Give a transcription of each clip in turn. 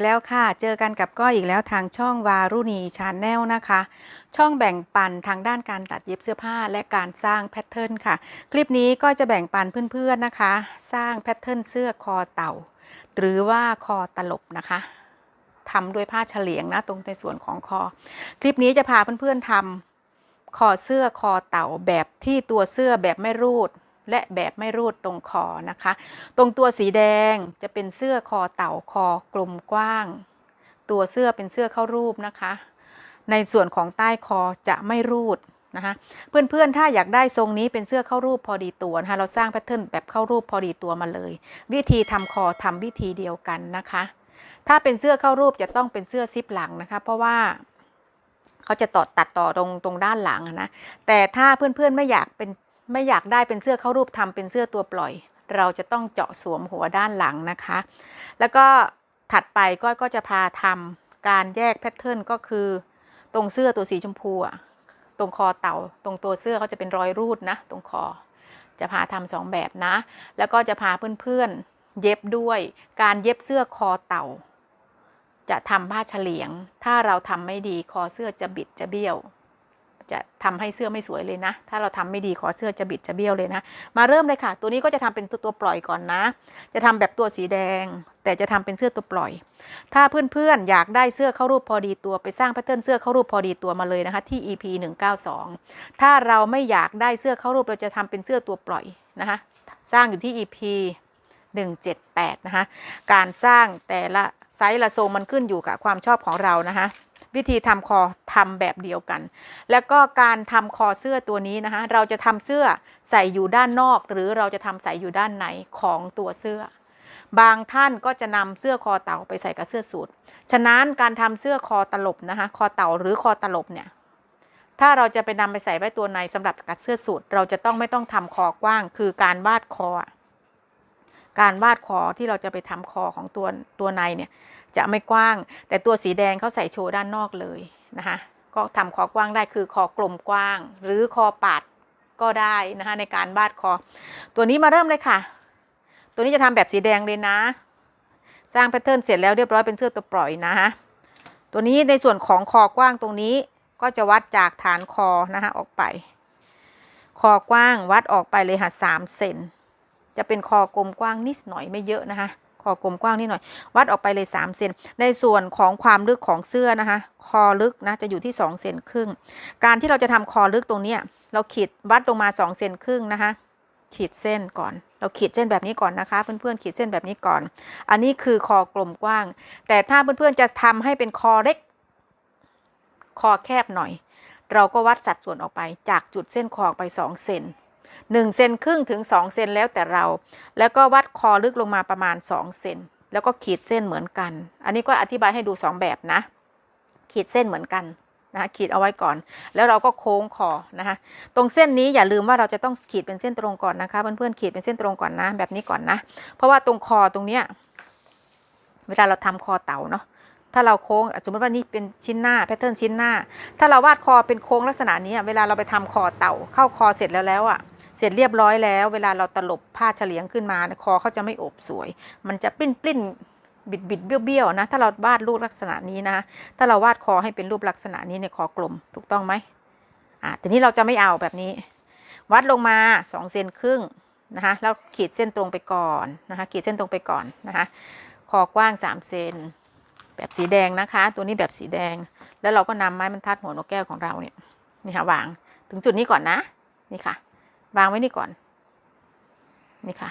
กแล้วค่ะ เจอกันกับก้อยอีกแล้วทางช่องวารุณีชาแนลนะคะ ช่องแบ่งปันทางด้านการตัดเย็บเสื้อผ้าและการสร้างแพทเทิร์นค่ะ คลิปนี้ก็จะแบ่งปันเพื่อนๆนะคะ สร้างแพทเทิร์นเสื้อคอเต่า หรือว่าคอตลบนะคะทำด้วยผ้าเฉลียงนะตรงในส่วนของคอ คลิปนี้จะพาเพื่อนๆทำคอเสื้อคอเต่าแบบที่ตัวเสื้อแบบไม่รูด และแบบไม่รูดตรงคอนะคะ ตรงตัวสีแดงจะเป็นเสื้อคอเต่าคอกลมกว้าง ตัวเสื้อเป็นเสื้อเข้ารูปนะคะ ในส่วนของใต้คอจะไม่รูดนะคะเพื่อนๆ ถ้าอยากได้ทรงนี้เป็นเสื้อเข้ารูปพอดีตัวนะคะเราสร้างแพทเทิร์นแบบเข้ารูปพอดีตัวมาเลย วิธีทำคอทำวิธีเดียวกันนะคะ ถ้าเป็นเสื้อเข้ารูปจะต้องเป็นเสื้อซิปหลังนะคะ เพราะว่าเขาจะต่อตัดต่อตรงตรงด้านหลังนะแต่ถ้าเพื่อนๆไม่อยากเป็น ไม่อยากได้เป็นเสื้อเข้ารูปทำเป็นเสื้อตัวปล่อย เราจะต้องเจาะสวมหัวด้านหลังนะคะ แล้วก็ถัดไปก็ก็จะพาทำการแยกแพทเทิร์นก็คือ ตรงเสื้อตัวสีชมพูอะตรงคอเต่า ตรงตัวเสื้อเขาจะเป็นรอยรูดนะ ตรงคอ จะพาทำสองแบบนะ แล้วก็จะพาเพื่อนๆเย็บด้วย การเย็บเสื้อคอเต่า จะทำผ้าเฉลียง ถ้าเราทำไม่ดีคอเสื้อจะบิดจะเบี้ยว จะทำให้เสื้อไม่สวยเลยนะ ถ้าเราทำไม่ดีคอเสื้อจะบิดจะเบี้ยวเลยนะ มาเริ่มเลยค่ะ ตัวนี้ก็จะทำเป็นตัวตัวปล่อยก่อนนะ จะทำแบบตัวสีแดง แต่จะทำเป็นเสื้อตัวปล่อย ถ้าเพื่อนๆอยากได้เสื้อเข้ารูปพอดีตัวไปสร้างแพทเทิร์นเสื้อเข้ารูปพอดีตัวมาเลยนะคะที่ EP 192 ถ้าเราไม่อยากได้เสื้อเข้ารูปเราจะทำเป็นเสื้อตัวปล่อยนะคะ สร้างอยู่ที่ EP 178 นะคะ การสร้างแต่ละไซส์ละทรงมันขึ้นอยู่กับความชอบของเรานะคะ วิธีทำคอทำแบบเดียวกัน แล้วก็การทำคอเสื้อตัวนี้นะคะเราจะทำเสื้อใส่อยู่ด้านนอก หรือเราจะทำใส่อยู่ด้านในของตัวเสื้อ บางท่านก็จะนำเสื้อคอเต่าไปใส่กับเสื้อสูทฉะนั้นการทำเสื้อคอตลบนะคะคอเต่าหรือคอตลบเนี่ยถ้าเราจะไปนำไปใส่ไว้ตัวในสำหรับกับเสื้อสูทเราจะต้องไม่ต้องทำคอกว้าง คือการวาดคอ การวาดคอที่เราจะไปทำคอของตัวตัวในเนี่ย จะไม่กว้าง แต่ตัวสีแดงเขาใส่โชว์ด้านนอกเลยนะคะก็ทำคอกว้างได้คือคอกลมกว้าง หรือคอปาดก็ได้นะคะในการวาดคอ ตัวนี้มาเริ่มเลยค่ะ ตัวนี้จะทำแบบสีแดงเลยนะ สร้างแพทเทิร์นเสร็จแล้วเรียบร้อยเป็นเสื้อตัวปล่อยนะฮะตัวนี้ในส่วนของคอกว้างตรงนี้ก็จะวัดจากฐานคอนะคะออกไป คอกว้างวัดออกไปเลยค่ะสามเซนจะเป็นคอกลมกว้างนิดหน่อยไม่เยอะนะคะ คอกลมกว้างนิดหน่อย วัดออกไปเลย3เซนในส่วนของความลึกของเสื้อนะคะ คอลึกนะจะอยู่ที่2เซนครึ่ง การที่เราจะทำคอลึกตรงเนี้ยเราขีดวัดลงมา2เซนครึ่งนะคะ ขีดเส้นก่อน เราขีดเส้นแบบนี้ก่อนนะคะ เพื่อนๆขีดเส้นแบบนี้ก่อน อันนี้คือคอกลมกว้าง แต่ถ้าเพื่อนๆจะทำให้เป็นคอเล็ก คอแคบหน่อย เราก็วัดสัดส่วนออกไปจากจุดเส้นคอออกไป2เซน 1เซนครึ่งถึง 2 เซนแล้วแต่เรา แล้วก็วัดคอลึกลงมาประมาณ 2 เซนแล้วก็ขีดเส้นเหมือนกัน อันนี้ก็อธิบายให้ดู 2 แบบนะ ขีดเส้นเหมือนกันนะคะขีดเอาไว้ก่อน แล้วเราก็โค้งคอนะคะตรงเส้นนี้อย่าลืมว่าเราจะต้องขีดเป็นเส้นตรงก่อนนะคะเพื่อนๆขีดเป็นเส้นตรงก่อนนะ แบบนี้ก่อนนะ เพราะว่าตรงคอตรงเนี้ยเวลาเราทำคอเต่าเนาะถ้าเราโค้งสมมติว่านี่เป็นชิ้นหน้าแพทเทิร์นชิ้นหน้า ถ้าเราวาดคอเป็นโค้งลักษณะนี้เวลาเราไปทำคอเต่า เข้าคอเสร็จแล้วแล้วอะ เสร็จเรียบร้อยแล้ว เวลาเราตลบผ้าเฉลียงขึ้นมาคอเขาจะไม่อบสวย มันจะปลิ้นปลิ้นบิดบิดเบี้ยวเบี้ยวนะ ถ้าเราวาดรูปลักษณะนี้นะ ถ้าเราวาดคอให้เป็นรูปลักษณะนี้ในยคอกลมถูกต้องไหมอ่าแต่นี้เราจะไม่เอาแบบนี้ วัดลงมา2เซนครึ่งนะคะแล้วขีดเส้นตรงไปก่อนนะคะขีดเส้นตรงไปก่อนนะคะคอกว้าง3เซนแบบสีแดงนะคะ ตัวนี้แบบสีแดง แล้วเราก็นำไม้บรรทัดหัวนกแก้วของเราเนี่ยนี่ค่ะวางถึงจุดนี้ก่อนนะ นี่ค่ะ วางไว้นี่ก่อน นี่ค่ะ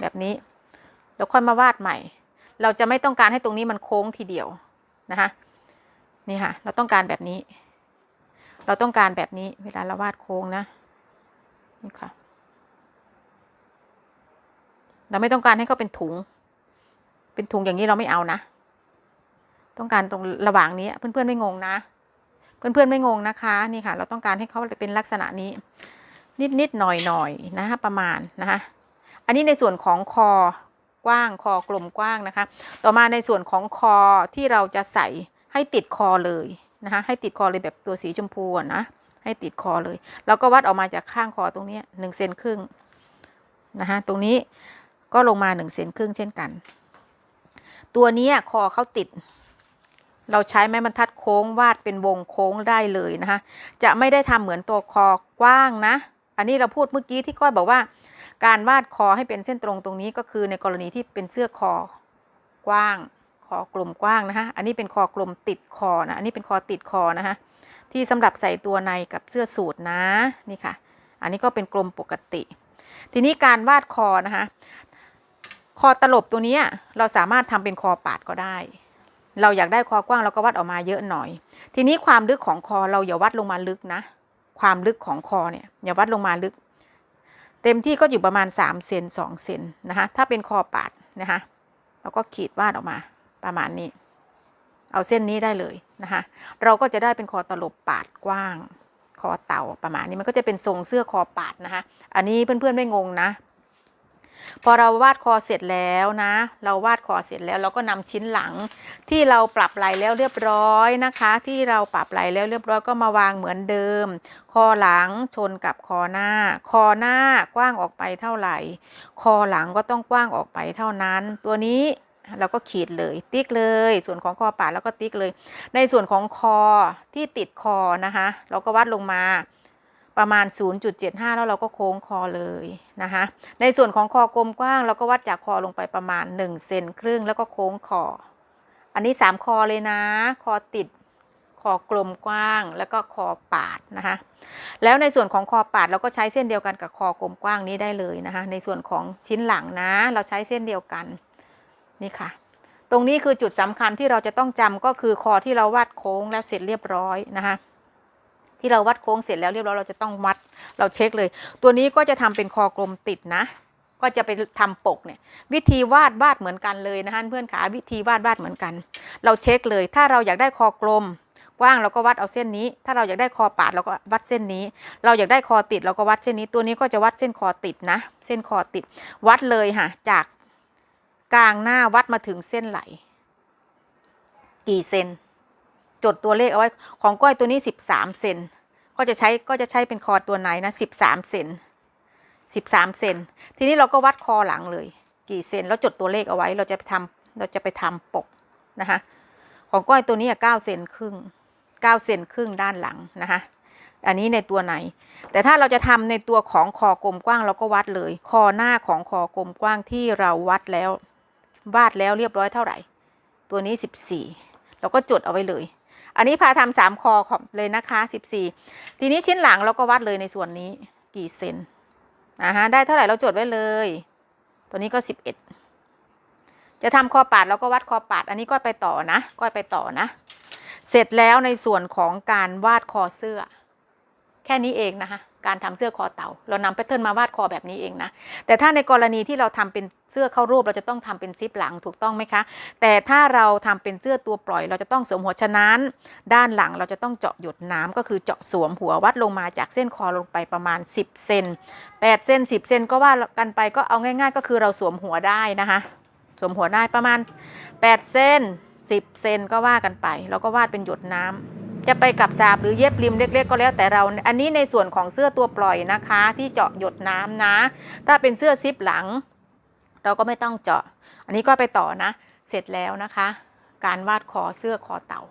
แบบนี้แล้วค่อยมาวาดใหม่ เราจะไม่ต้องการให้ตรงนี้มันโค้งทีเดียวนะคะนี่ค่ะ เราต้องการแบบนี้ เราต้องการแบบนี้ เวลาเราวาดโค้งนะนี่ค่ะ เราไม่ต้องการให้เขาเป็นถุง เป็นถุงอย่างนี้เราไม่เอานะ ต้องการตรงระหว่างนี้เพื่อนๆไม่งงนะ เพื่อนๆไม่งงนะคะนี่ค่ะ เราต้องการให้เขาเป็นลักษณะนี้ นิดๆหน่อยๆนะคะประมาณนะคะอันนี้ในส่วนของคอกว้างคอกลมกว้างนะคะ ต่อมาในส่วนของคอที่เราจะใส่ให้ติดคอเลยนะคะให้ติดคอเลยแบบตัวสีชมพูนะให้ติดคอเลยเราก็วัดออกมาจากข้างคอตรงนี้หนึ่งเซนครึ่งนะคะตรงนี้ก็ลงมาหนึ่งเซนครึ่งเช่นกัน ตัวนี้คอเขาติด เราใช้ไม้บรรทัดโค้งวาดเป็นวงโค้งได้เลยนะคะ จะไม่ได้ทำเหมือนตัวคอกว้างนะ อันนี้เราพูดเมื่อกี้ที่ก้อยบอกว่า การวาดคอให้เป็นเส้นตรงตรงนี้ก็คือในกรณีที่เป็นเสื้อคอกว้างคอกลมกว้างนะคะอันนี้เป็นคอกลมติดคอนะ อันนี้เป็นคอติดคอนะคะที่สำหรับใส่ตัวในกับเสื้อสูทนะนี่ค่ะ อันนี้ก็เป็นกลมปกติ ทีนี้การวาดคอนะคะ คอตลบตัวนี้เราสามารถทำเป็นคอปาดก็ได้ เราอยากได้คอกว้างเราก็วัดออกมาเยอะหน่อย ทีนี้ความลึกของคอเราอย่าวัดลงมาลึกนะ ความลึกของคอเนี่ยอย่าวัดลงมาลึก เต็มที่ก็อยู่ประมาณ3เซน2เซนนะคะถ้าเป็นคอปาดนะคะเราก็ขีดวาดออกมาประมาณนี้ เอาเส้นนี้ได้เลยนะคะเราก็จะได้เป็นคอตลบปาดกว้าง คอเต่าประมาณนี้มันก็จะเป็นทรงเสื้อคอปาดนะคะอันนี้เพื่อนๆไม่งงนะ พอเราวาดคอเสร็จแล้วนะ เราวาดคอเสร็จแล้วเราก็นำชิ้นหลัง ที่เราปรับไหลแล้วเรียบร้อยนะคะ ที่เราปรับไหลแล้วเรียบร้อยก็มาวางเหมือนเดิม คอหลังชนกับคอหน้า คอหน้ากว้างออกไปเท่าไหร่ คอหลังก็ต้องกว้างออกไปเท่านั้น ตัวนี้เราก็ขีดเลยติ๊กเลย ส่วนของคอปาดแล้วก็ติ๊กเลย ในส่วนของคอที่ติดคอนะคะ เราก็วัดลงมา ประมาณ 0.75 แล้วเราก็โค้งคอเลยนะคะ ในส่วนของคอกลมกว้าง เราก็วัดจากคอลงไปประมาณ1เซนครึ่งแล้วก็โค้งคอ อันนี้ 3 คอเลยนะ คอติด คอกลมกว้าง แล้วก็คอปาดนะคะ แล้วในส่วนของคอปาดเราก็ใช้เส้นเดียวกันกับคอกลมกว้างนี้ได้เลยนะคะ ในส่วนของชิ้นหลังนะ เราใช้เส้นเดียวกัน นี่ค่ะตรงนี้คือจุดสำคัญที่เราจะต้องจำก็คือคอที่เราวาดโค้งแล้วเสร็จเรียบร้อยนะคะ ที่เราวัดโค้งเสร็จแล้วเรียบร้อยเราจะต้องวัดเราเช็คเลย ตัวนี้ก็จะทำเป็นคอกลมติดนะ ก็จะไปทำปกเนี่ยวิธีวาดวาดเหมือนกันเลยนะคะเพื่อนขาวิธีวาดวาดเหมือนกัน เราเช็คเลย ถ้าเราอยากได้คอกลมกว้างเราก็วัดเอาเส้นนี้ ถ้าเราอยากได้คอปาดเราก็วัดเส้นนี้ เราอยากได้คอติดเราก็วัดเส้นนี้ ตัวนี้ก็จะวัดเส้นคอติดนะ เส้นคอติด วัดเลยค่ะจากกลางหน้าวัดมาถึงเส้นไหล กี่เซน จดตัวเลขเอาไว้ของก้อยตัวนี้ 13 เซนก็จะใช้ก็จะใช้เป็นคอตัวไหนนะ 13 เซน13 เซนทีนี้เราก็วัดคอหลังเลย กี่เซนแล้วจดตัวเลขเอาไว้เราจะไปทำเราจะไปทำปกนะคะของก้อยตัวนี้อะ9เซนครึ่ง9เซนครึ่งด้านหลังนะคะอันนี้ในตัวไหน แต่ถ้าเราจะทำในตัวของคอกลมกว้างเราก็วัดเลย คอหน้าของคอกลมกว้างที่เราวัดแล้ววาดแล้วเรียบร้อยเท่าไหร่ ตัวนี้ 14 เราก็จดเอาไว้เลย อันนี้พาทำสามคอของเลยนะคะสิบสี่ทีนี้ชิ้นหลังเราก็วัดเลยในส่วนนี้กี่เซนอ่าฮะได้เท่าไหร่เราจดไว้เลย ตัวนี้ก็สิบเอ็ดจะทำคอปาดเราก็วัดคอปาด อันนี้ก็ไปต่อนะก็ไปต่อนะ เสร็จแล้วในส่วนของการวาดคอเสื้อ แค่นี้เองนะคะ การทำเสื้อคอเต่า เรานำแพทเทิร์นมาวาดคอแบบนี้เองนะ แต่ถ้าในกรณีที่เราทำเป็นเสื้อเข้ารูป เราจะต้องทำเป็นซิปหลังถูกต้องไหมคะ แต่ถ้าเราทำเป็นเสื้อตัวปล่อย เราจะต้องสวมหัวฉะนั้น ด้านหลังเราจะต้องเจาะหยดน้ำก็คือเจาะสวมหัววัดลงมาจากเส้นคอลงไปประมาณ 10 เซน8เซน10 เซนก็ว่ากันไปก็เอาง่าย ๆ ก็คือเราสวมหัวได้นะคะ สวมหัวได้ประมาณ8เซน10 เซนก็ว่ากันไป เราก็วาดเป็นหยดน้ำ จะไปกับสาบหรือเย็บริมเล็ก ๆ ก็แล้วแต่เรา อันนี้ในส่วนของเสื้อตัวปล่อยนะคะ ที่เจาะหยดน้ำนะ ถ้าเป็นเสื้อซิปหลัง เราก็ไม่ต้องเจาะ อันนี้ก็ไปต่อนะ เสร็จแล้วนะคะ การวาดคอเสื้อคอเต่า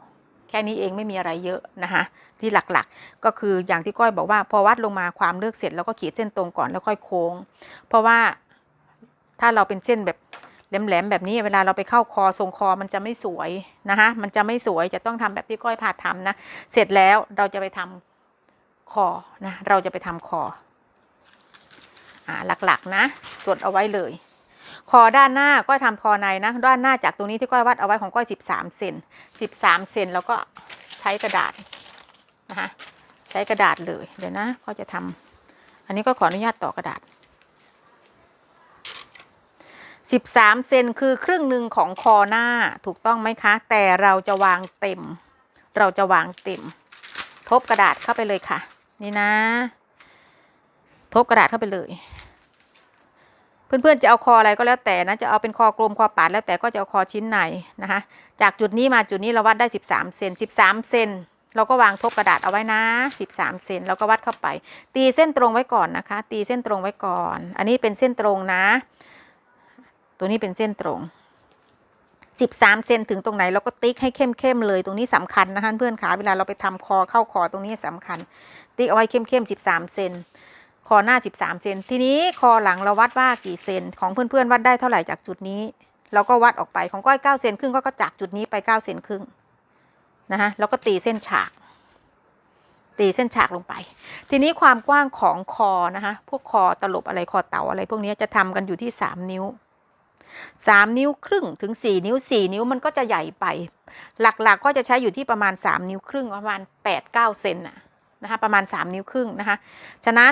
แค่นี้เองไม่มีอะไรเยอะนะคะที่หลักๆ ก็คืออย่างที่ก้อยบอกว่า พอวัดลงมาความเลือกเสร็จเราก็ขีดเส้นตรงก่อนแล้วค่อยโค้ง เพราะว่าถ้าเราเป็นเส้นแบบ แหลมๆแบบนี้เวลาเราไปเข้าคอทรงคอมันจะไม่สวยนะคะมันจะไม่สวยจะต้องทำแบบที่ก้อยพาทำนะเสร็จแล้วเราจะไปทำคอนะเราจะไปทำคออ่าหลักๆนะจดเอาไว้เลย คอด้านหน้าก้อยทำคอในนะด้านหน้าจากตรงนี้ที่ก้อยวัดเอาไว้ของก้อย 13เซน13เซนแล้วก็ใช้กระดาษนะคะใช้กระดาษเลยเดี๋ยวนะก็จะทำอันนี้ก็ขออนุญาตต่อกระดาษ 13 เซนคือครึ่งหนึ่งของคอหน้าถูกต้องไหมคะ แต่เราจะวางเต็ม เราจะวางเต็ม ทบกระดาษเข้าไปเลยค่ะ นี่นะ ทบกระดาษเข้าไปเลย เพื่อนๆจะเอาคออะไรก็แล้วแต่นะ จะเอาเป็นคอกลมคอปาดแล้วแต่ก็จะเอาคอชิ้นในนะคะ จากจุดนี้มาจุดนี้เราวัดได้ 13 เซน13 เซนเราก็วางทบกระดาษเอาไว้นะ 13 เซนเราก็วัดเข้าไป ตีเส้นตรงไว้ก่อนนะคะ ตีเส้นตรงไว้ก่อน อันนี้เป็นเส้นตรงนะ ตัวนี้เป็นเส้นตรง 13 เซนถึงตรงไหนเราก็ติ๊กให้เข้มๆเลย ตรงนี้สำคัญนะคะเพื่อนขาเวลาเราไปทำคอเข้าคอตรงนี้สำคัญ ติ๊กเอาไว้เข้มๆ13 เซนคอหน้า 13 เซนทีนี้คอหลังเราวัดว่ากี่เซนของเพื่อนๆวัดได้เท่าไหร่จากจุดนี้เราก็วัดออกไปของก้อย9เซนครึ่งก็จากจุดนี้ไป9เซนครึ่งนะคะแล้วก็ตีเส้นฉาก ตีเส้นฉากลงไป ทีนี้ความกว้างของคอนะคะพวกคอตลบอะไรคอเต่าอะไร พวกนี้จะทำกันอยู่ที่ 3 นิ้ว 3 นิ้วครึ่งถึง 4 นิ้ว 4 นิ้วมันก็จะใหญ่ไป หลักๆก็จะใช้อยู่ที่ประมาณ 3 นิ้วครึ่งประมาณ 8-9 เซนน่ะนะคะประมาณ 3 นิ้วครึ่งนะคะ ฉะนั้น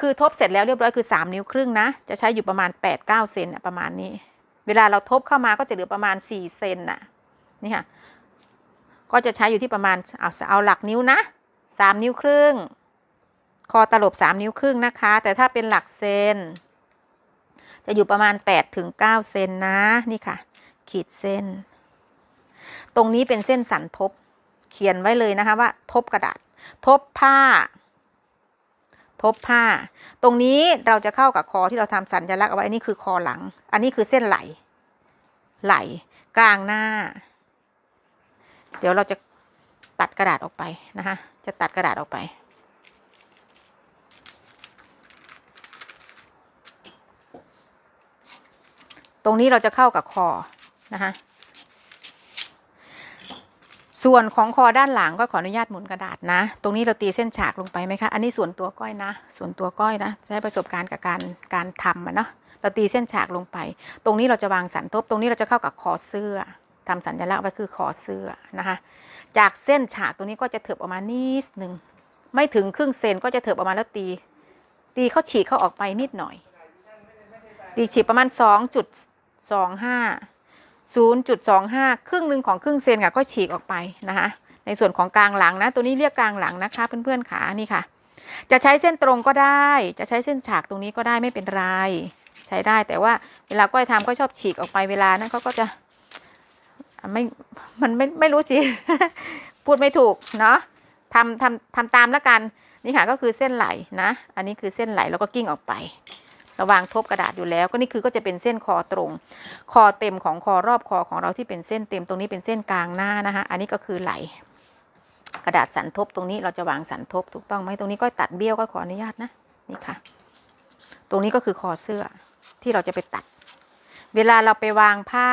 คือทบเสร็จแล้วเรียบร้อยคือ 3 นิ้วครึ่งนะ จะใช้อยู่ประมาณ 8-9 เซนน่ะประมาณนี้ เวลาเราทบเข้ามาก็จะเหลือประมาณ 4 เซนน่ะนี่ค่ะก็จะใช้อยู่ที่ประมาณเอาเอาหลักนิ้วนะ 3 นิ้วครึ่ง คอตลบ 3 นิ้วครึ่งนะคะ แต่ถ้าเป็นหลักเซน จะอยู่ประมาณ8ถึง9เซนนะ นี่ค่ะ ขีดเส้น ตรงนี้เป็นเส้นสันทบ เขียนไว้เลยนะคะว่า ทบกระดาษ ทบผ้า ทบผ้า ตรงนี้เราจะเข้ากับคอที่เราทำสัญลักษณ์เอาไว้อันนี้คือคอหลัง อันนี้คือเส้นไหล ไหล กลางหน้า เดี๋ยวเราจะตัดกระดาษออกไปนะคะ จะตัดกระดาษออกไป ตรงนี้เราจะเข้ากับคอนะคะส่วนของคอด้านหลังก็ขออนุญาตหมุนกระดาษนะ ตรงนี้เราตีเส้นฉากลงไปไหมคะ อันนี้ส่วนตัวก้อยนะ ส่วนตัวก้อยนะใช้ประสบการณ์กับการการทำอะเนาะ เราตีเส้นฉากลงไป ตรงนี้เราจะวางสันทบ ตรงนี้เราจะเข้ากับคอเสื้อทำสัญลักษณ์ไว้คือคอเสื้อนะคะ จากเส้นฉากตรงนี้ก็จะเถิบออกมานิดหนึ่ง ไม่ถึงครึ่งเซนก็จะเถิบออกมาแล้วตี ตีเข้าฉีกเข้าออกไปนิดหน่อย ตีฉีกประมาณ 2.25 0.25 ครึ่งหนึ่งของครึ่งเซนค่ะก็ฉีกออกไปนะคะ ในส่วนของกลางหลังนะ ตัวนี้เรียกกลางหลังนะคะ เพื่อนๆขานี่ค่ะ จะใช้เส้นตรงก็ได้ จะใช้เส้นฉากตรงนี้ก็ได้ไม่เป็นไร ใช้ได้แต่ว่าเวลาก้อยทำก็ชอบฉีกออกไปเวลานั้นเขาก็จะไม่มันไม่ไม่รู้สิ พูดไม่ถูกเนาะทำทำทำตามแล้วกัน นี่ค่ะก็คือเส้นไหลนะ อันนี้คือเส้นไหลแล้วก็กิ้งออกไป ระวางทบกระดาษอยู่แล้ว ก็นี่คือก็จะเป็นเส้นคอตรง คอเต็มของคอรอบคอของเราที่เป็นเส้นเต็มตรงนี้เป็นเส้นกลางหน้านะคะอันนี้ก็คือไหลกระดาษสันทบตรงนี้เราจะวางสันทบถูกต้องไหมตรงนี้ก็ตัดเบี้ยวก็ขออนุญาตนะนี่ค่ะ ตรงนี้ก็คือคอเสื้อที่เราจะไปตัด เวลาเราไปวางผ้า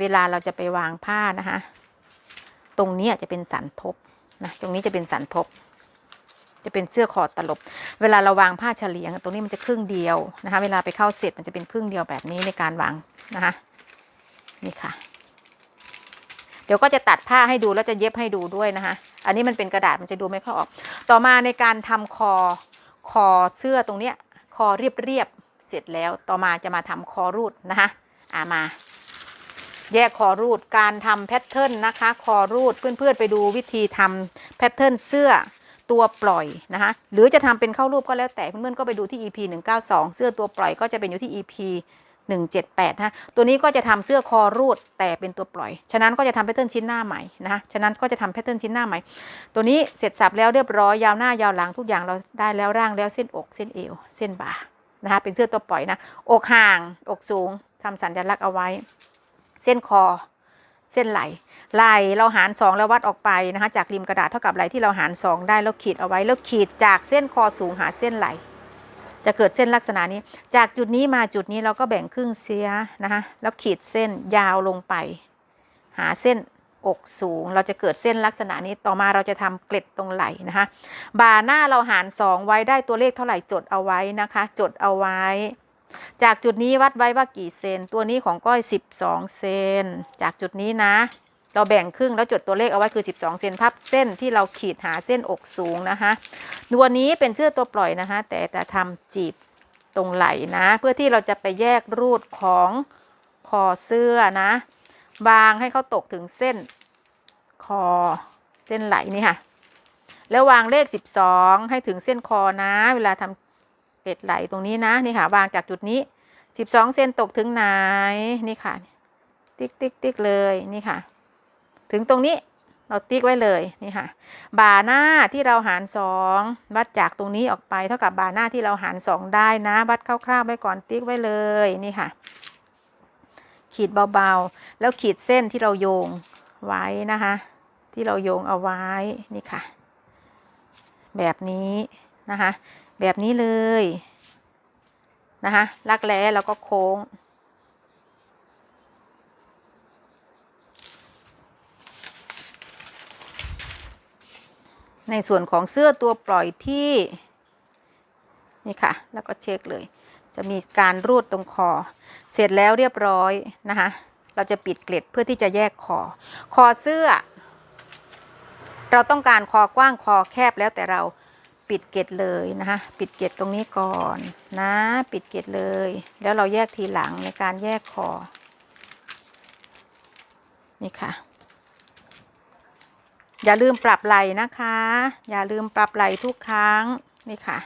เวลาเราจะไปวางผ้านะคะตรงนี้จะเป็นสันทบนะตรงนี้จะเป็นสันทบ จะเป็นเสื้อคอตลบ เวลาเราวางผ้าเฉลียง ตรงนี้มันจะครึ่งเดียวนะคะ เวลาไปเข้าเสร็จมันจะเป็นครึ่งเดียวแบบนี้ในการวางนะคะนี่ค่ะ เดี๋ยวก็จะตัดผ้าให้ดูแล้วจะเย็บให้ดูด้วยนะคะ อันนี้มันเป็นกระดาษมันจะดูไม่ค่อยออก ต่อมาในการทำคอคอเสื้อตรงเนี้ยคอเรียบเรียบๆเสร็จแล้ว ต่อมาจะมาทำคอรูดนะคะอ่ามาแยกคอรูดการทำแพทเทิร์นนะคะ คอรูดเพื่อนๆไปดูวิธีทำแพทเทิร์นเสื้อ ตัวปล่อยนะคะหรือจะทำเป็นเข้ารูปก็แล้วแต่เพื่อนๆก็ไปดูที่ EP 192 เสื้อตัวปล่อยก็จะเป็นอยู่ที่ EP 178นะตัวนี้ก็จะทำเสื้อคอรูดแต่เป็นตัวปล่อย ฉะนั้นก็จะทำแพทเทิร์นชิ้นหน้าใหม่นะคะฉะนั้นก็จะทำแพทเทิร์นชิ้นหน้าใหม่ ตัวนี้เสร็จสับแล้วเรียบร้อยยาวหน้ายาวหลังทุกอย่างเราได้แล้วร่างแล้วเส้นอกเส้นเอว เส้นบ่านะคะเป็นเสื้อตัวปล่อยนะ อกห่าง อกสูงทำสัญลักษณ์เอาไว้ เส้นคอ เส้นไหลไหลเราหารสองแล้ววัดออกไปนะคะ จากริมกระดาษเท่ากับไหลที่เราหารสองได้แล้วขีดเอาไว้แล้วขีดจากเส้นคอสูงหาเส้นไหล จะเกิดเส้นลักษณะนี้ จากจุดนี้มาจุดนี้เราก็แบ่งครึ่งเสียนะคะแล้วขีดเส้นยาวลงไป หาเส้นอกสูง เราจะเกิดเส้นลักษณะนี้ต่อมาเราจะทำเกล็ดตรงไหลนะคะบ่าหน้าเราหารสองไว้ได้ตัวเลขเท่าไหร่จดเอาไว้นะคะ จดเอาไว้ จากจุดนี้วัดไว้ว่ากี่เซน ตัวนี้ของก้อย 12 เซน จากจุดนี้นะ เราแบ่งครึ่งแล้วจดตัวเลขเอาไว้คือ 12 เซนพับเส้นที่เราขีดหาเส้นอกสูงนะคะ ตัวนี้เป็นเสื้อตัวปล่อยนะคะ แต่จะทำจีบตรงไหลนะ เพื่อที่เราจะไปแยกรูดของคอเสื้อนะ บางให้เขาตกถึงเส้นคอเส้นไหลนี่ค่ะ แล้ววางเลข 12 ให้ถึงเส้นคอนะ เวลาทำ เกล็ดไหลตรงนี้นะนี่ค่ะวางจากจุดนี้ 12 เซนตกถึงไหนนี่ค่ะ ติ๊กติ๊กติ๊กเลยนี่ค่ะ ถึงตรงนี้เราติ๊กไว้เลยนี่ค่ะ บ่าหน้าที่เราหารสองวัดจากตรงนี้ออกไป เท่ากับบ่าหน้าที่เราหารสองได้นะ วัดคร่าวๆไว้ก่อนติ๊กไว้เลยนี่ค่ะ ขีดเบาๆ แล้วขีดเส้นที่เราโยงไว้นะคะ ที่เราโยงเอาไว้นี่ค่ะ แบบนี้นะคะ แบบนี้เลยนะคะลักแร้แล้วก็โค้ง ในส่วนของเสื้อตัวปล่อยที่ นี่ค่ะ แล้วก็เช็คเลย จะมีการรูดตรงคอ เสร็จแล้วเรียบร้อยนะคะเราจะปิดเกล็ดเพื่อที่จะแยกคอ คอเสื้อ เราต้องการคอกว้างคอแคบแล้วแต่เรา ปิดเกล็ดเลยนะคะปิดเกล็ดตรงนี้ก่อนนะ ปิดเกล็ดเลย แล้วเราแยกทีหลังในการแยกคอนี่ค่ะ อย่าลืมปรับไหล่นะคะ อย่าลืมปรับไหล่ทุกครั้งนี่ค่ะ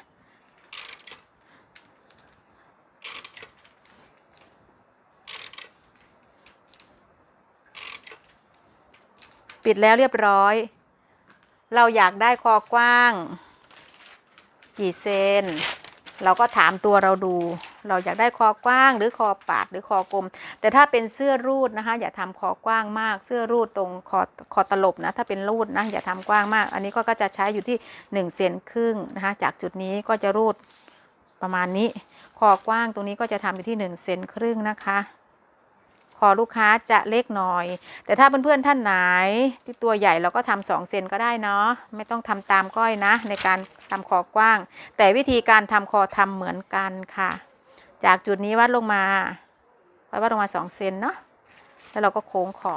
ปิดแล้วเรียบร้อย เราอยากได้คอกว้าง กี่เซนเราก็ถามตัวเราดู เราอยากได้คอกว้างหรือคอปาดหรือคอกลม แต่ถ้าเป็นเสื้อรูดนะคะ อย่าทำคอกว้างมาก เสื้อรูดตรงคอคอตลบนะ ถ้าเป็นรูดนะอย่าทำกว้างมาก อันนี้ก็จะใช้อยู่ที่1เซนครึ่งนะคะ จากจุดนี้ก็จะรูดประมาณนี้ คอกว้างตรงนี้ก็จะทำอยู่ที่1เซนครึ่งนะคะ คอลูกค้าจะเล็กหน่อย แต่ถ้าเพื่อนๆท่านไหนที่ตัวใหญ่เราก็ทำสองเซนก็ได้เนาะไม่ต้องทำตามก้อยนะ ในการทำคอกว้าง แต่วิธีการทำคอทำเหมือนกันค่ะ จากจุดนี้วัดลงมาวัดลงมาสองเซนเนาะแล้วเราก็โค้งคอ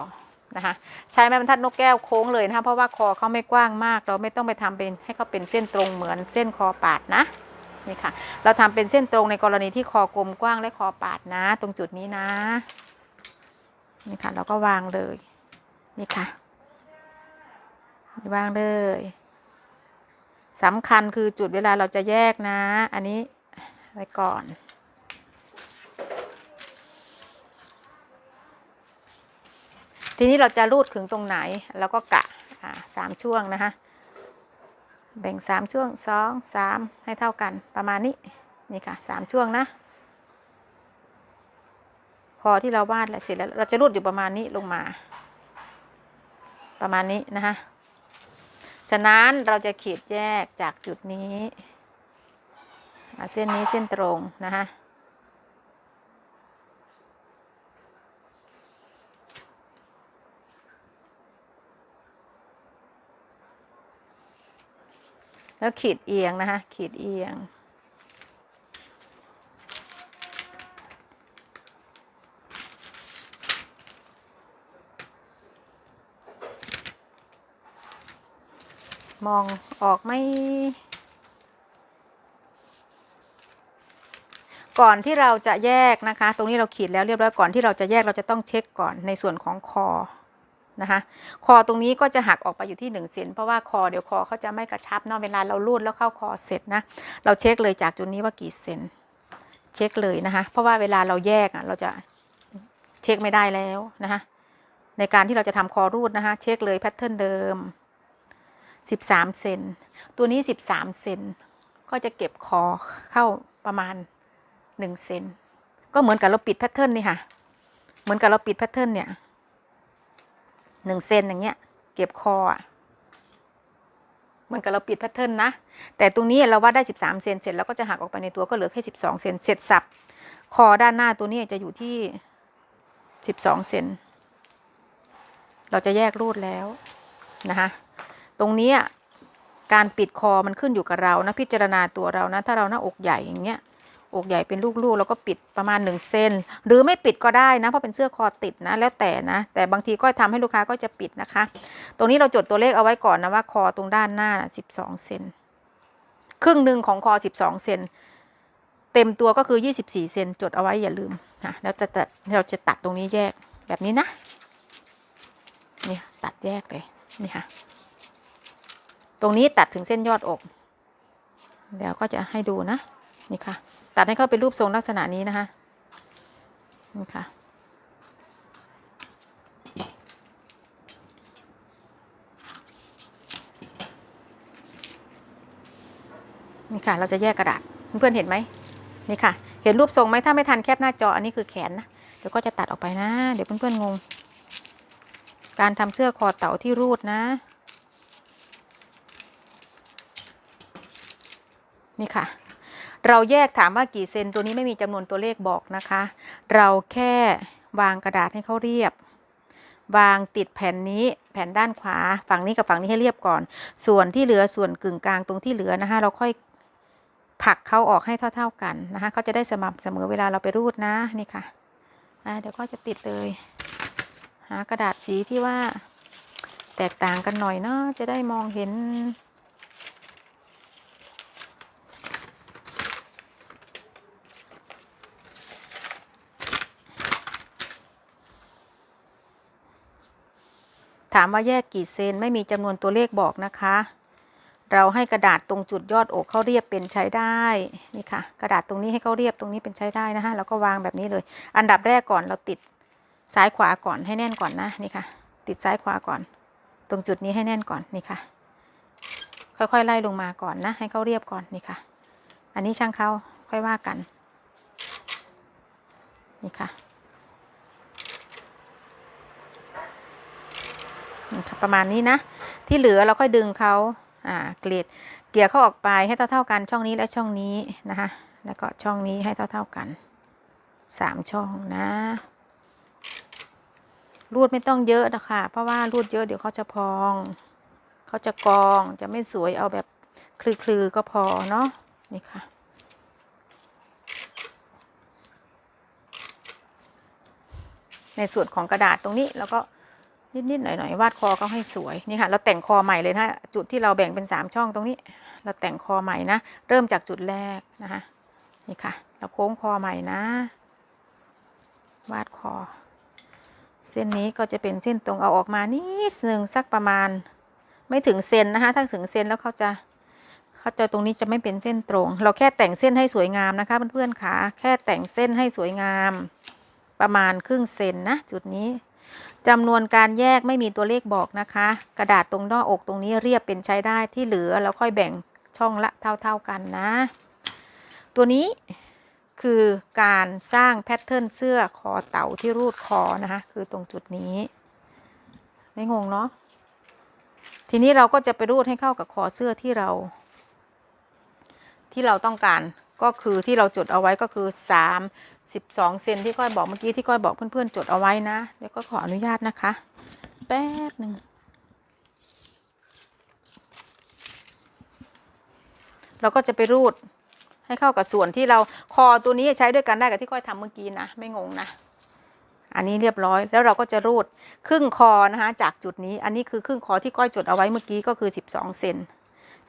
นะคะใช้ไม้บรรทัดนกแก้วโค้งเลยนะคะเพราะว่าคอเขาไม่กว้างมาก เราไม่ต้องไปทำเป็นให้เขาเป็นเส้นตรงเหมือนเส้นคอปาดนะนี่ค่ะ เราทำเป็นเส้นตรงในกรณีที่คอกลมกว้างและคอปาดนะ ตรงจุดนี้นะ นี่ค่ะ เราก็วางเลย นี่ค่ะ วางเลยสำคัญคือจุดเวลาเราจะแยกนะ อันนี้ไว้ก่อนทีนี้เราจะรูดขึงตรงไหนเราก็กะสามช่วงนะคะแบ่งสามช่วงสองสามให้เท่ากันประมาณนี้ นี่ค่ะสามช่วงนะ คอที่เราวาดแล้วเสร็จแล้วเราจะรูดอยู่ประมาณนี้ลงมา ประมาณนี้นะคะฉะนั้นเราจะขีดแยกจากจุดนี้เส้นนี้เส้นตรงนะคะแล้วขีดเอียงนะคะขีดเอียง มองออกไหมก่อนที่เราจะแยกนะคะ ตรงนี้เราขีดแล้วเรียบร้อยก่อนที่เราจะแยกเราจะต้องเช็คก่อนในส่วนของคอนะคะ คอตรงนี้ก็จะหักออกไปอยู่ที่1เซนเพราะว่าคอเดี๋ยวคอเขาจะไม่กระชับเนาะเวลาเราลูดแล้วเข้าคอเสร็จนะเราเช็คเลยจากจุดนี้ว่ากี่เซนเช็คเลยนะคะ เพราะว่าเวลาเราแยกอะเราจะเช็คไม่ได้แล้วนะคะในการที่เราจะทำคอรูดนะคะ เช็คเลยแพทเทิร์นเดิม 13 เซน ตัวนี้ 13 เซน ก็จะเก็บคอเข้าประมาณ 1 เซน ก็เหมือนกับเราปิดแพทเทิร์นนี่ค่ะ เหมือนกับเราปิดแพทเทิร์นเนี่ย1เซนอย่างเงี้ย เก็บคออะเหมือนกับเราปิดแพทเทิร์นนะ แต่ตรงนี้เราวัดได้ 13 เซนเสร็จแล้วก็จะหักออกไปในตัวก็เหลือแค่ 12 เซนเสร็จสับ คอด้านหน้าตัวนี้จะอยู่ที่ 12 เซน เราจะแยกรูดแล้วนะคะ ตรงนี้การปิดคอมันขึ้นอยู่กับเรานะพิจารณาตัวเรานะ ถ้าเราหน้าอกใหญ่อย่างเงี้ยอกใหญ่เป็นลูกๆเราก็ปิดประมาณ 1เซนหรือไม่ปิดก็ได้นะ เพราะเป็นเสื้อคอติดนะ แล้วแต่นะ แต่บางทีก็ทำให้ลูกค้าก็จะปิดนะคะ ตรงนี้เราจดตัวเลขเอาไว้ก่อนนะว่าคอตรงด้านหน้านะ12 เซนครึ่งหนึ่งของคอ 12 เซนเต็มตัวก็คือ 24 เซนจดเอาไว้อย่าลืมนะแล้วจะตัดเราจะตัดตรงนี้แยกแบบนี้นะนี่ตัดแยกเลยนี่ค่ะ ตรงนี้ตัดถึงเส้นยอดอก เดี๋ยวก็จะให้ดูนะ นี่ค่ะ ตัดให้เข้าเป็นรูปทรงลักษณะนี้นะคะ นี่ค่ะ นี่ค่ะ เราจะแยกกระดาษ เพื่อนๆเห็นไหม นี่ค่ะ เห็นรูปทรงไหมถ้าไม่ทันแคปหน้าจอ อันนี้คือแขนนะ เดี๋ยวก็จะตัดออกไปนะ เดี๋ยวเพื่อนๆงง การทำเสื้อคอเต่าที่รูดนะ นี่ค่ะ เราแยกถามว่ากี่เซนตัวนี้ไม่มีจำนวนตัวเลขบอกนะคะ เราแค่วางกระดาษให้เขาเรียบ วางติดแผ่นนี้แผ่นด้านขวา ฝั่งนี้กับฝั่งนี้ให้เรียบก่อน ส่วนที่เหลือส่วนกึ่งกลางตรงที่เหลือนะคะเราค่อยผลักเขาออกให้เท่า ๆกันนะคะเขาจะได้สม่ำเสมอเวลาเราไปรูดนะนี่ค่ะอะเดี๋ยวก็จะติดเลย หากระดาษสีที่ว่าแตกต่างกันหน่อยเนาะจะได้มองเห็น ถามว่าแยกกี่เซนไม่มีจำนวนตัวเลขบอกนะคะ เราให้กระดาษตรงจุดยอดอกเขาเรียบเป็นใช้ได้นี่ค่ะ กระดาษตรงนี้ให้เขาเรียบตรงนี้เป็นใช้ได้นะคะแล้วก็วางแบบนี้เลย อันดับแรกก่อนเราติดซ้ายขวาก่อนให้แน่นก่อนนะนี่ค่ะ ติดซ้ายขวาก่อน ตรงจุดนี้ให้แน่นก่อนนี่ค่ะ ค่อยๆไล่ลงมาก่อนนะ ให้เขาเรียบก่อนนี่ค่ะ อันนี้ช่างเขาค่อยว่ากันนี่ค่ะ นี่ค่ะ ประมาณนี้นะ ที่เหลือเราค่อยดึงเขาอ่าเกลียดเกลี่ยเขาออกไปให้เท่าๆกันช่องนี้และช่องนี้นะคะ แล้วก็ช่องนี้ให้เท่าๆกันสามช่องนะรูดไม่ต้องเยอะนะคะ เพราะว่ารูดเยอะเดี๋ยวเขาจะพอง เขาจะกอง จะไม่สวยเอาแบบคลือๆก็พอเนาะ นี่ค่ะ ในส่วนของกระดาษตรงนี้แล้วก็ นิดๆหน่อยๆวาดคอเขาให้สวยนี่ค่ะ เราแต่งคอใหม่เลยนะจุดที่เราแบ่งเป็นสามช่องตรงนี้ เราแต่งคอใหม่นะ เริ่มจากจุดแรกนะคะนี่ค่ะ เราโค้งคอใหม่นะ วาดคอ เส้นนี้ก็จะเป็นเส้นตรงเอาออกมานิดนึงสักประมาณ ไม่ถึงเซนนะคะ ถ้าถึงเซนแล้วเขาจะเขาจะตรงนี้จะไม่เป็นเส้นตรง เราแค่แต่งเส้นให้สวยงามนะคะเพื่อนๆค่ะแค่แต่งเส้นให้สวยงาม ประมาณครึ่งเซนนะจุดนี้ จำนวนการแยกไม่มีตัวเลขบอกนะคะ กระดาษตรงหน้าอกตรงนี้เรียบเป็นใช้ได้ที่เหลือแล้วค่อยแบ่งช่องละเท่า ๆกันนะ ตัวนี้คือการสร้างแพทเทิร์นเสื้อคอเต่าที่รูดคอนะคะ คือตรงจุดนี้ ไม่งงเนาะทีนี้เราก็จะไปรูดให้เข้ากับคอเสื้อที่เรา ที่เราต้องการก็คือที่เราจดเอาไว้ก็คือ 3 12 เซนที่ก้อยบอกเมื่อกี้ที่ก้อยบอกเพื่อนๆจดเอาไว้นะ เดี๋ยวก็ขออนุญาตนะคะ แป๊บหนึ่งเราก็จะไปรูดให้เข้ากับส่วนที่เราคอตัวนี้ใช้ด้วยกันได้กับที่ก้อยทำเมื่อกี้นะ ไม่งงนะ อันนี้เรียบร้อยแล้วเราก็จะรูดครึ่งคอนะคะจากจุดนี้ อันนี้คือครึ่งคอที่ก้อยจดเอาไว้เมื่อกี้ก็คือ 12 เซน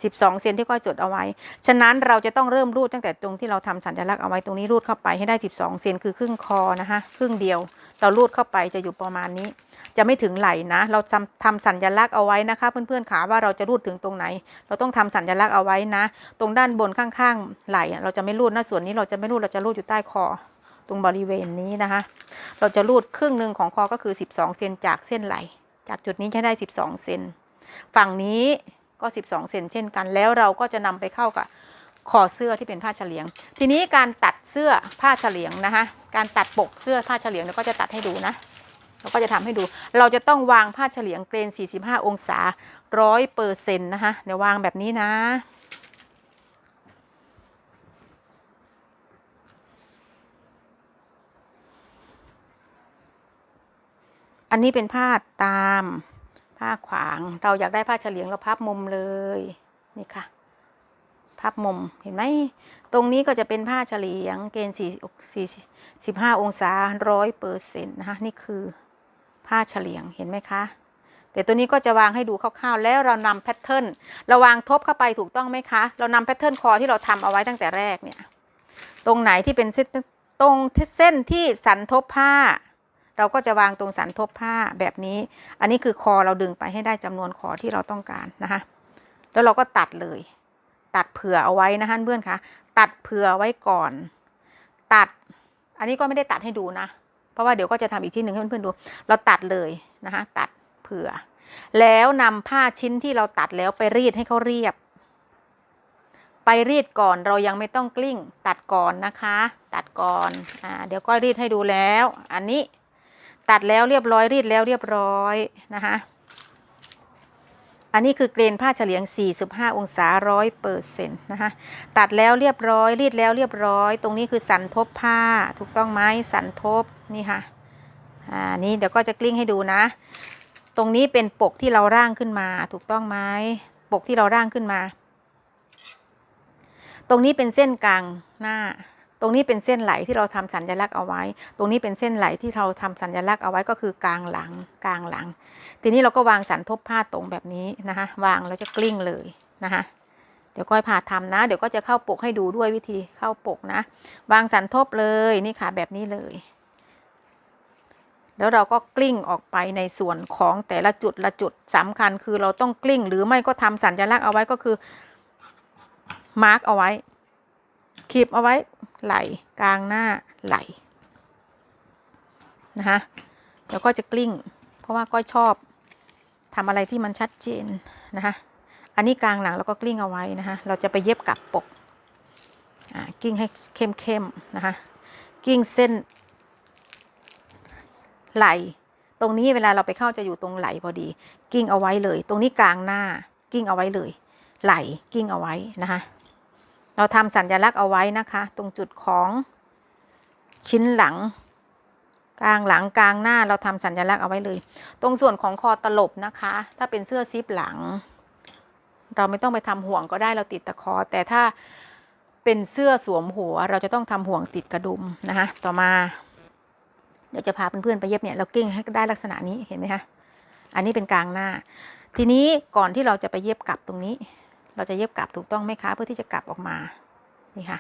12 เซนที่ก้อยจดเอาไว้ ฉะนั้นเราจะต้องเริ่มรูดตั้งแต่ตรงที่เราทำสัญลักษณ์เอาไว้ตรงนี้รูดเข้าไปให้ได้ 12 เซนคือครึ่งคอนะคะครึ่งเดียว เรารูดเข้าไปจะอยู่ประมาณนี้ จะไม่ถึงไหล่นะ เราทำทำสัญลักษณ์เอาไว้นะคะ เพื่อนๆขาว่าเราจะรูดถึงตรงไหน เราต้องทำสัญลักษณ์เอาไว้นะ ตรงด้านบนข้างๆไหล่เราจะไม่รูดนะส่วนนี้เราจะไม่รูดเราจะรูดอยู่ใต้คอตรงบริเวณนี้นะคะ เราจะรูดครึ่งหนึ่งของคอก็คือ 12 เซนจากเส้นไหล จากจุดนี้จะได้ 12 เซน ฝั่งนี้ ก็ 12 เซนเช่นกัน แล้วเราก็จะนำไปเข้ากับคอเสื้อที่เป็นผ้าเฉลียง ทีนี้การตัดเสื้อผ้าเฉลียงนะคะ การตัดปกเสื้อผ้าเฉลียงเราก็จะตัดให้ดูนะเราก็จะทำให้ดู เราจะต้องวางผ้าเฉลียงเกรน 45 องศา100เปอร์เซ็นต์นะคะเดี๋ยววางแบบนี้นะ อันนี้เป็นผ้าตาม ผ้าขวาง เราอยากได้ผ้าเฉลียงเราพับมุมเลย นี่ค่ะ พับมุม เห็นไหม ตรงนี้ก็จะเป็นผ้าเฉลียง เกณฑ์สี่สี่สิบห้าองศาร้อยเปอร์เซ็นต์นะคะ นี่คือผ้าเฉลียง เห็นไหมคะ แต่ตัวนี้ก็จะวางให้ดูคร่าวๆ แล้วเรานำแพทเทิร์น เราวางทบเข้าไปถูกต้องไหมคะ เรานำแพทเทิร์นคอที่เราทำเอาไว้ตั้งแต่แรกเนี่ย ตรงไหนที่เป็นเส้นตรงเส้นที่สันทบผ้า เราก็จะวางตรงสันทบผ้าแบบนี้ อันนี้คือคอเราดึงไปให้ได้จำนวนคอที่เราต้องการนะคะ แล้วเราก็ตัดเลย ตัดเผื่อเอาไว้นะคะเพื่อนคะ ตัดเผื่อไว้ก่อน ตัด อันนี้ก็ไม่ได้ตัดให้ดูนะ เพราะว่าเดี๋ยวก็จะทำอีกที่หนึ่งให้เพื่อนๆดู เราตัดเลยนะคะ ตัดเผื่อ แล้วนำผ้าชิ้นที่เราตัดแล้วไปรีดให้เขาเรียบ ไปรีดก่อนเรายังไม่ต้องกลิ้ง ตัดก่อนนะคะ ตัดก่อน อ่า เดี๋ยวก้อยรีดให้ดูแล้ว อันนี้ ตัดแล้วเรียบร้อยรีดแล้วเรียบร้อยนะคะอันนี้คือเกรนผ้าเฉลียง 45 องศาร้อยเปอร์เซ็นต์นะคะตัดแล้วเรียบร้อย รีดแล้วเรียบร้อย ตรงนี้คือสันทบผ้าถูกต้องไหมสันทบนี่ค่ะอ่านี่เดี๋ยวก็จะกลิ้งให้ดูนะ ตรงนี้เป็นปกที่เราร่างขึ้นมา ถูกต้องไหมปกที่เราร่างขึ้นมา ตรงนี้เป็นเส้นกลางหน้า ตรงนี้เป็นเส้นไหลที่เราทำสัญลักษณ์เอาไว้ ตรงนี้เป็นเส้นไหลที่เราทำสัญลักษณ์เอาไว้ก็คือกลางหลังกลางหลัง ทีนี้เราก็วางสันทบผ้าตรงแบบนี้นะคะวางแล้วจะกลิ้งเลยนะคะเดี๋ยวก้อยพาทำนะ เดี๋ยวก็จะเข้าปกให้ดูด้วยวิธีเข้าปกนะ วางสันทบเลยนี่ค่ะแบบนี้เลย แล้วเราก็กลิ้งออกไปในส่วนของแต่ละจุดละจุดสำคัญคือเราต้องกลิ้ง หรือไม่ก็ทำสัญลักษณ์เอาไว้ก็คือมาร์กเอาไว้ คีบเอาไว้ไหลกลางหน้าไหลนะคะแล้วก็จะกลิ้ง เพราะว่าก้อยชอบทำอะไรที่มันชัดเจนนะคะอันนี้กลางหลังแล้วก็กลิ้งเอาไว้นะคะเราจะไปเย็บกับปกกลิ้งให้เข้มๆนะคะกลิ้งเส้นไหลตรงนี้เวลาเราไปเข้าจะอยู่ตรงไหลพอดี กิ้งเอาไว้เลย ตรงนี้กลางหน้ากิ้งเอาไว้เลย ไหลกิ้งเอาไว้นะคะ เราทำสัญลักษณ์เอาไว้นะคะ ตรงจุดของชิ้นหลัง กลางหลังกลางหน้าเราทำสัญลักษณ์เอาไว้เลย ตรงส่วนของคอตลบนะคะ ถ้าเป็นเสื้อซิปหลัง เราไม่ต้องไปทำห่วงก็ได้เราติดตะคอ แต่ถ้าเป็นเสื้อสวมหัว เราจะต้องทำห่วงติดกระดุมนะคะต่อมา เดี๋ยวจะพาเพื่อนๆไปเย็บเนี่ยเรากิ้งให้ได้ลักษณะนี้เห็นไหมคะอันนี้เป็นกลางหน้า ทีนี้ก่อนที่เราจะไปเย็บกลับตรงนี้ เราจะเย็บกลับถูกต้องไหมคะ เพื่อที่จะกลับออกมา นี่ค่ะ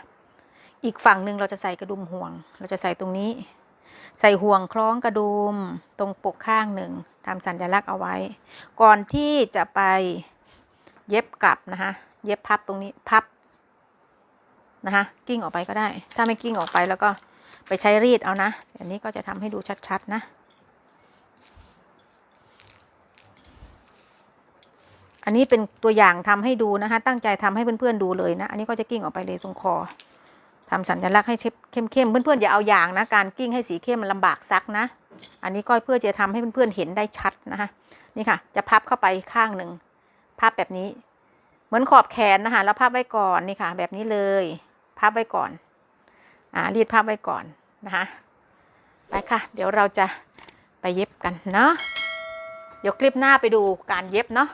อีกฝั่งหนึ่งเราจะใส่กระดุมห่วง เราจะใส่ตรงนี้ ใส่ห่วงคล้องกระดุมตรงปกข้างหนึ่งทำสัญลักษณ์เอาไว้ ก่อนที่จะไปเย็บกลับนะคะ เย็บพับตรงนี้พับนะคะกิ้งออกไปก็ได้ ถ้าไม่กิ้งออกไปแล้วก็ไปใช้รีดเอานะ อันนี้ก็จะทำให้ดูชัดๆนะ อันนี้เป็นตัวอย่างทำให้ดูนะคะ ตั้งใจทำให้เพื่อนๆดูเลยนะ อันนี้ก็จะกิ้งออกไปเลยตรงคอทำสัญลักษณ์ให้เชฟเข้มๆเพื่อนๆอย่าเอาอย่างนะ การกิ้งให้สีเข้มมันลำบากซักนะ อันนี้ก็เพื่อจะทำให้เพื่อนๆเห็นได้ชัดนะคะ นี่ค่ะ จะพับเข้าไปข้างหนึ่งพับแบบนี้ เหมือนขอบแขนนะคะแล้วพับไว้ก่อนนี่ค่ะ แบบนี้เลย พับไว้ก่อน อ่ารีดภาพไว้ก่อนนะคะไปค่ะ เดี๋ยวเราจะไปเย็บกันเนาะเดี๋ยวคลิปหน้าไปดูการเย็บเนาะ